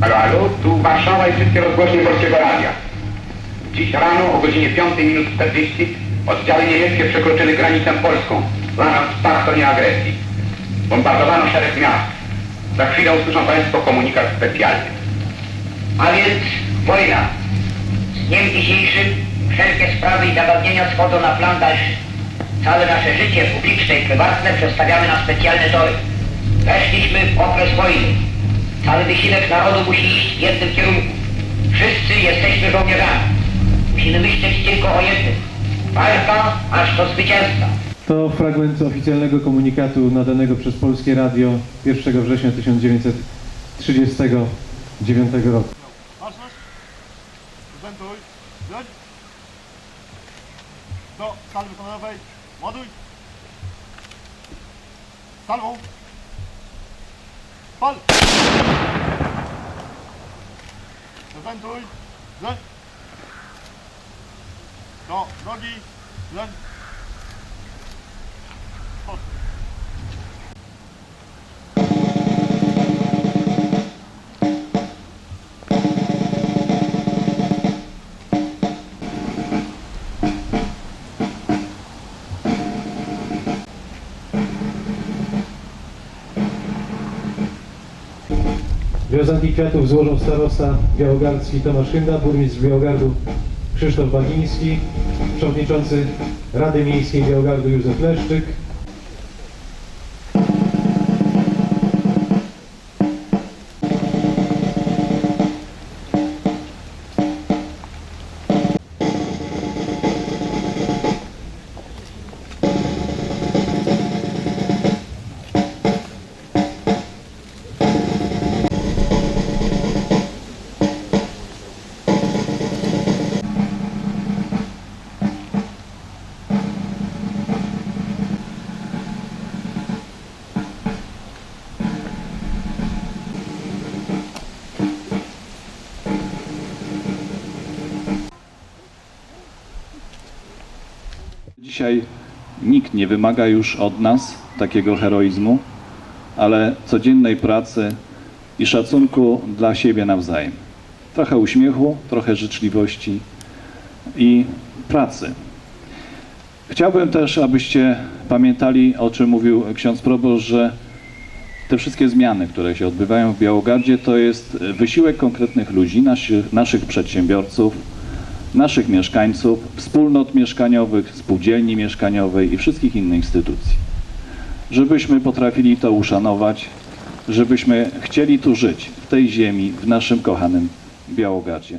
Halo, halo, tu Warszawa i wszystkie rozgłośnie Polskiego Radia. Dziś rano o godzinie 5 minut 40 oddziały niemieckie przekroczyły granicę polską, zamiast spartonie agresji. Bombardowano szereg miast. Za chwilę usłyszą Państwo komunikat specjalny. A więc wojna. Z dniem dzisiejszym wszelkie sprawy i zagadnienia schodzą na plan dalszy. Całe nasze życie publiczne i prywatne przestawiamy na specjalne tory. Weszliśmy w okres wojny. Cały wysiłek narodu musi iść w jednym kierunku. Wszyscy jesteśmy żołnierzami. Musimy myśleć tylko o jednym. Walka aż do zwycięstwa. To fragment oficjalnego komunikatu nadanego przez Polskie Radio 1 września 1939 roku. Prezentuj. Broń. Do salwy honorowej. Ładuj. Salwą. Pal. Dân thôi, dân Đó, nó đi, dân Thôi. Wiązanki kwiatów złożą starosta białogardzki Tomasz Chynda, burmistrz Białogardu Krzysztof Bagiński, przewodniczący Rady Miejskiej Białogardu Józef Leszczyk, Dzisiaj nikt nie wymaga już od nas takiego heroizmu, ale codziennej pracy i szacunku dla siebie nawzajem. Trochę uśmiechu, trochę życzliwości i pracy. Chciałbym też, abyście pamiętali, o czym mówił ksiądz proboszcz, że te wszystkie zmiany, które się odbywają w Białogardzie, to jest wysiłek konkretnych ludzi, naszych, naszych przedsiębiorców, naszych mieszkańców, wspólnot mieszkaniowych, spółdzielni mieszkaniowej i wszystkich innych instytucji. Żebyśmy potrafili to uszanować, żebyśmy chcieli tu żyć, w tej ziemi, w naszym kochanym Białogardzie.